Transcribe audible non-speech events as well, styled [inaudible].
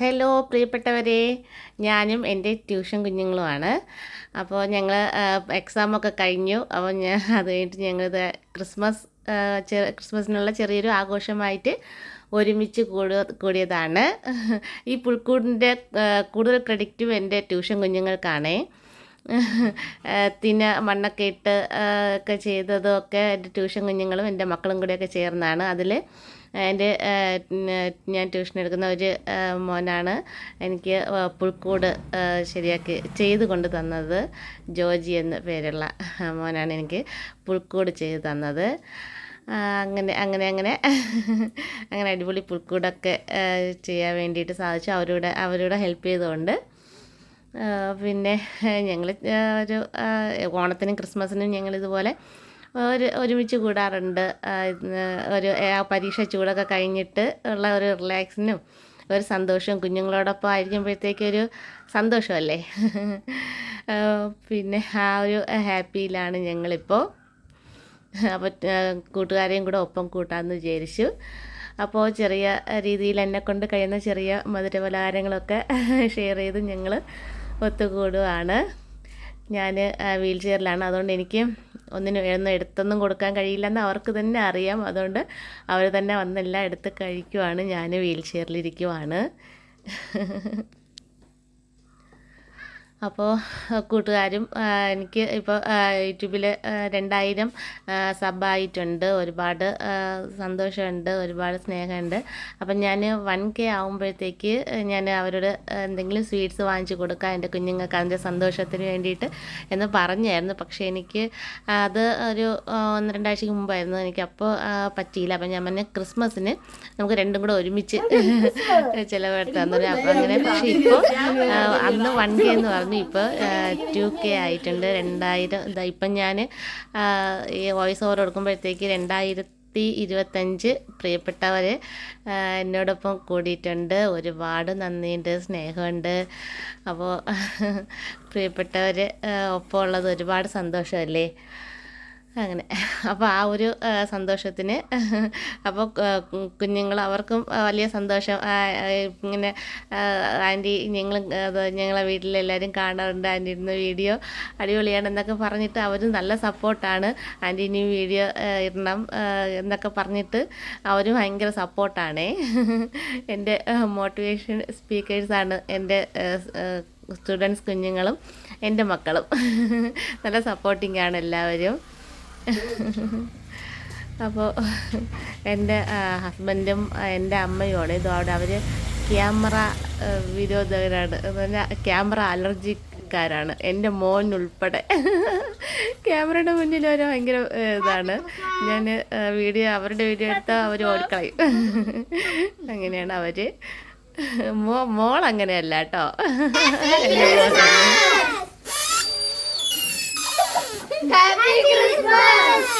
Hello പ്രിയപ്പെട്ടവരെ. ഞാനും എന്റെ ട്യൂഷൻ കുഞ്ഞുങ്ങളുമാണ്. അപ്പോൾ ഞങ്ങൾ എക്സാമൊക്കെ കഴിഞ്ഞു. അപ്പോൾ ഞാൻ അത് കഴിഞ്ഞിട്ട് ഞങ്ങളിത് ക്രിസ്മസ് ക്രിസ്മസിനുള്ള ചെറിയൊരു ആഘോഷമായിട്ട് ഒരുമിച്ച് കൂടു കൂടിയതാണ്. ഈ പുൽക്കൂടിന്റെ കൂടുതൽ ക്രെഡിറ്റും എന്റെ ട്യൂഷൻ കുഞ്ഞുങ്ങൾക്കാണേ. [laughs] തിന മണ്ണൊക്കെ ഇട്ട് ഒക്കെ ചെയ്തതും ഒക്കെ എന്റെ ട്യൂഷൻ കുഞ്ഞുങ്ങളും എന്റെ മക്കളും കൂടെയൊക്കെ ചേർന്നാണ്. അതിൽ എന്റെ ഞാൻ ട്യൂഷൻ എടുക്കുന്ന ഒരു മോനാണ് എനിക്ക് പുൽക്കൂട് ശരിയാക്കി ചെയ്ത് കൊണ്ട് തന്നത്. ജോജി എന്ന പേരുള്ള മോനാണ് എനിക്ക് പുൽക്കൂട് ചെയ്ത് തന്നത്. അങ്ങനെ അങ്ങനെ അങ്ങനെ [laughs] അങ്ങനെ അടിപൊളി പുൽക്കൂടൊക്കെ ചെയ്യാൻ വേണ്ടിയിട്ട് സാധിച്ചു. അവരോട് അവരോട് ഹെൽപ്പ് ചെയ്തുകൊണ്ട് പിന്നെ ഞങ്ങൾ ഒരു ഓണത്തിനും ക്രിസ്മസിനും ഞങ്ങളിതുപോലെ ഒരു ഒരുമിച്ച് കൂടാറുണ്ട്. ഒരു പരീക്ഷ ചൂടൊക്കെ കഴിഞ്ഞിട്ട് ഉള്ള ഒരു റിലാക്സിനും ഒരു സന്തോഷവും കുഞ്ഞുങ്ങളോടൊപ്പം ആയിരിക്കുമ്പോഴത്തേക്ക് ഒരു സന്തോഷമല്ലേ? പിന്നെ ആ ഒരു ഹാപ്പിയിലാണ് ഞങ്ങളിപ്പോൾ അപ്പോൾ കൂട്ടുകാരെയും കൂടെ ഒപ്പം കൂട്ടാമെന്ന് വിചാരിച്ചു. അപ്പോൾ ചെറിയ രീതിയിൽ എന്നെ കൊണ്ട് കഴിയുന്ന ചെറിയ മധുരപലഹാരങ്ങളൊക്കെ ഷെയർ ചെയ്ത് ഞങ്ങൾ ഒത്തുകൂടുകയാണ് ഞാൻ വീൽ ചെയറിലാണ് അതുകൊണ്ട് എനിക്ക് ഒന്നിനും ഒന്നും എടുത്തൊന്നും കൊടുക്കാൻ കഴിയില്ലെന്ന് അവർക്ക് തന്നെ അറിയാം. അതുകൊണ്ട് അവർ തന്നെ വന്നെല്ലാം എടുത്ത് കഴിക്കുവാണ്. ഞാൻ വീൽ ചെയറിലിരിക്കുവാണ് അപ്പോൾ കൂട്ടുകാരും എനിക്ക് ഇപ്പോൾ യൂട്യൂബിൽ രണ്ടായിരം സബായിട്ടുണ്ട് ഒരുപാട് സന്തോഷമുണ്ട് ഒരുപാട് സ്നേഹമുണ്ട്. അപ്പം ഞാൻ വൺ കെ ആകുമ്പോഴത്തേക്ക് ഞാൻ അവരോട് എന്തെങ്കിലും സ്വീറ്റ്സ് വാങ്ങിച്ചു കൊടുക്കാം എന്റെ കുഞ്ഞുങ്ങൾക്ക് അതിന്റെ സന്തോഷത്തിന് വേണ്ടിയിട്ട് എന്ന് പറഞ്ഞായിരുന്നു. പക്ഷേ എനിക്ക് അത് ഒരു ഒന്ന് രണ്ടാഴ്ചക്ക് മുമ്പായിരുന്നു. എനിക്ക് അപ്പോൾ പറ്റിയില്ല. അപ്പം ഞാൻ പറഞ്ഞ ക്രിസ്മസിന് നമുക്ക് രണ്ടും കൂടെ ഒരുമിച്ച് ചിലവെടുത്താന്ന് പറഞ്ഞു. അപ്പം അങ്ങനെ പക്ഷേ ഇപ്പോൾ അന്ന് വൺ കെ എന്ന് പറഞ്ഞു ഇപ്പോൾ ടു കെ ആയിട്ടുണ്ട്. രണ്ടായിരം ഇതാ ഇപ്പം ഞാൻ ഈ വോയിസ് ഓവർ കൊടുക്കുമ്പോഴത്തേക്ക് രണ്ടായിരത്തി ഇരുപത്തഞ്ച് പ്രിയപ്പെട്ടവർ എന്നോടൊപ്പം കൂടിയിട്ടുണ്ട്. ഒരുപാട് നന്ദിയുണ്ട് സ്നേഹമുണ്ട്. അപ്പോൾ [laughs] പ്രിയപ്പെട്ടവർ ഒപ്പം ഉള്ളത് ഒരുപാട് സന്തോഷമല്ലേ? അങ്ങനെ. അപ്പോൾ ആ ഒരു സന്തോഷത്തിന് അപ്പോൾ കുഞ്ഞുങ്ങൾ അവർക്കും വലിയ സന്തോഷം. ഇങ്ങനെ ആന്റി ഞങ്ങൾ ഞങ്ങളെ വീട്ടിലെല്ലാവരും കാണാറുണ്ട്. ആന്റി ഇടുന്ന വീഡിയോ അടിപൊളിയാണ് എന്നൊക്കെ പറഞ്ഞിട്ട് അവരും നല്ല സപ്പോർട്ടാണ്. ആന്റി ഇനി വീഡിയോ ഇടണം എന്നൊക്കെ പറഞ്ഞിട്ട് അവരും ഭയങ്കര സപ്പോർട്ടാണേ. എന്റെ മോട്ടിവേഷൻ സ്പീക്കേഴ്സാണ് എന്റെ സ്റ്റുഡൻസ് കുഞ്ഞുങ്ങളും എന്റെ മക്കളും. നല്ല സപ്പോർട്ടിംഗ് ആണ് എല്ലാവരും. [laughs] അപ്പോൾ എന്റെ ഹസ്ബൻഡും എന്റെ അമ്മയുമാണ്. ഇതോടെ അവർ ക്യാമറ വിരോധകരാണ്. എന്ന് പറഞ്ഞാൽ ക്യാമറ അലർജിക്കാരാണ്. എന്റെ മോൻ ഉൾപ്പെടെ [laughs] ക്യാമറയുടെ മുന്നിൽ ഒരു ഭയങ്കര ഇതാണ്. ഞാൻ വീഡിയോ അവരുടെ വീഡിയോ എടുത്താൽ അവർ ഓടിക്കളയും. [laughs] അങ്ങനെയാണ് അവർ മോ മോൾ അങ്ങനെയല്ല കേട്ടോ Happy Christmas!